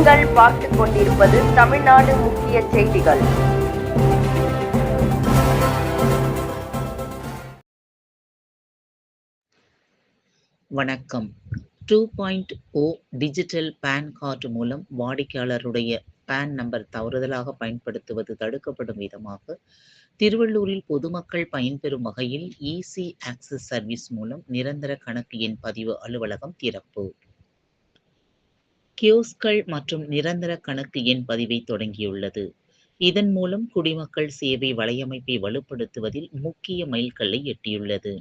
நீங்கள் பார்த்துக் கொண்டிருப்பது தமிழ்நாடு முக்கிய செய்திகள். வணக்கம். Two point O digital PAN card மூலம் வாடிக்கையாளருடைய பேன் நம்பர் தவறுதலாக பயன்படுத்துவது தடுக்கப்படும் விதமாக திருவள்ளூரில் பொதுமக்கள் பயன்பெறும் வகையில் இசி ஆக்சஸ் சர்வீஸ் மூலம் நிரந்தர கணக்கு எண் பதிவு அலுவலகம் திறப்பு. கியோஸ்கள் மற்றும் நிரந்தர கணக்கு எண் பதிவை தொடங்கியுள்ளது. இதன் மூலம் குடிமக்கள் சேவை வலையமைப்பை வலுப்படுத்துவதில் முக்கிய மைல்கல்லை எட்டியுள்ளது.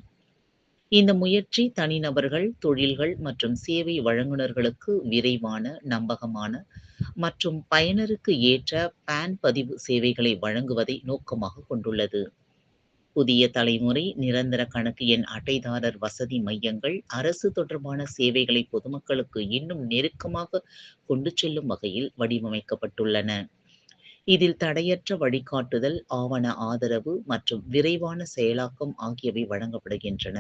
இந்த முயற்சி தனிநபர்கள் தொழில்கள் மற்றும் சேவை வழங்குநர்களுக்கு விரைவான நம்பகமான மற்றும் பயனருக்கு ஏற்ற பான் பதிவு சேவைகளை வழங்குவதை நோக்கமாக கொண்டுள்ளது. புதிய தலைமுறை நிரந்தர கணக்கு எண் அட்டைதாரர் வசதி மையங்கள் அரசு தொடர்பான சேவைகளை பொதுமக்களுக்கு இன்னும் நெருக்கமாக கொண்டு செல்லும் வகையில் வடிவமைக்கப்பட்டுள்ளன. இதில் தடையற்ற வழிகாட்டுதல் ஆவண ஆதரவு மற்றும் விரைவான செயலாக்கம் ஆகியவை வழங்கப்படுகின்றன.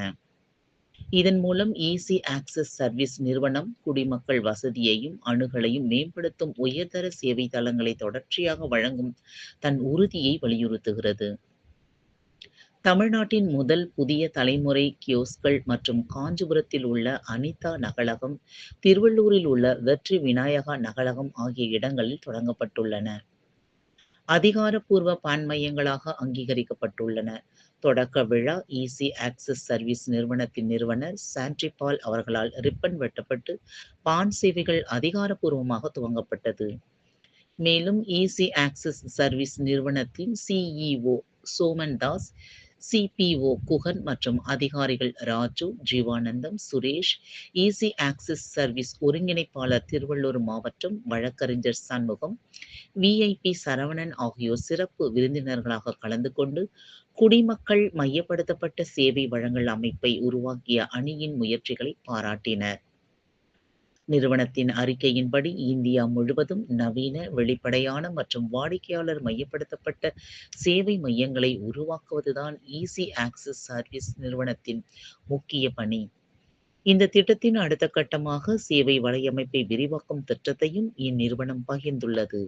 இதன் மூலம் ஈசி ஆக்சஸ் சர்வீஸ் நிறுவனம் குடிமக்கள் வசதியையும் அணுகலையும் மேம்படுத்தும் உயர்தர சேவை தளங்களை தொடர்ச்சியாக வழங்கும் தன் உறுதியை வலியுறுத்துகிறது. தமிழ்நாட்டின் முதல் புதிய தலைமுறை கியோஸ்கள் மற்றும் காஞ்சிபுரத்தில் உள்ள அனிதா நகலகம் திருவள்ளூரில் உள்ள வெற்றி விநாயகா நகலகம் ஆகிய இடங்களில் தொடங்கப்பட்டுள்ளன. அதிகாரப்பூர்வ பான் மையங்களாக அங்கீகரிக்கப்பட்டுள்ளன. தொடக்க விழா ஈசி ஆக்சஸ் சர்வீஸ் நிறுவனத்தின் நிறுவனர் சாண்ட்ரிபால் அவர்களால் ரிப்பன் வெட்டப்பட்டு பான் சேவைகள் அதிகாரப்பூர்வமாக துவங்கப்பட்டது. மேலும் ஈசி ஆக்சஸ் சர்வீஸ் நிறுவனத்தின் சிஇஓ சோமன் தாஸ் சிபிஓ குகன் மற்றும் அதிகாரிகள் Raju Jeevanandam Suresh easy access service ஒருங்கிணைப்பாளர் திருவள்ளூர் மாவட்டம் வழக்கறிஞர் சண்முகம் விஐபி சரவணன் ஆகியோர் சிறப்பு விருந்தினர்களாக கலந்து கொண்டு குடிமக்கள் மையப்படுத்தப்பட்ட சேவை வழங்கல் அமைப்பை உருவாக்கிய அணியின் முயற்சிகளை பாராட்டினர். நிறுவனத்தின் அறிக்கையின்படி இந்தியா முழுவதும் நவீன வெளிப்படையான மற்றும் வாடிக்கையாளர் மையப்படுத்தப்பட்ட சேவை மையங்களை உருவாக்குவதுதான் ஈஸி ஆக்சஸ் சர்வீஸ் நிறுவனத்தின் முக்கிய பணி. இந்த திட்டத்தின் அடுத்த கட்டமாக சேவை வலையமைப்பை விரிவாக்கும் திட்டத்தையும் இந்நிறுவனம் பகிர்ந்துள்ளது.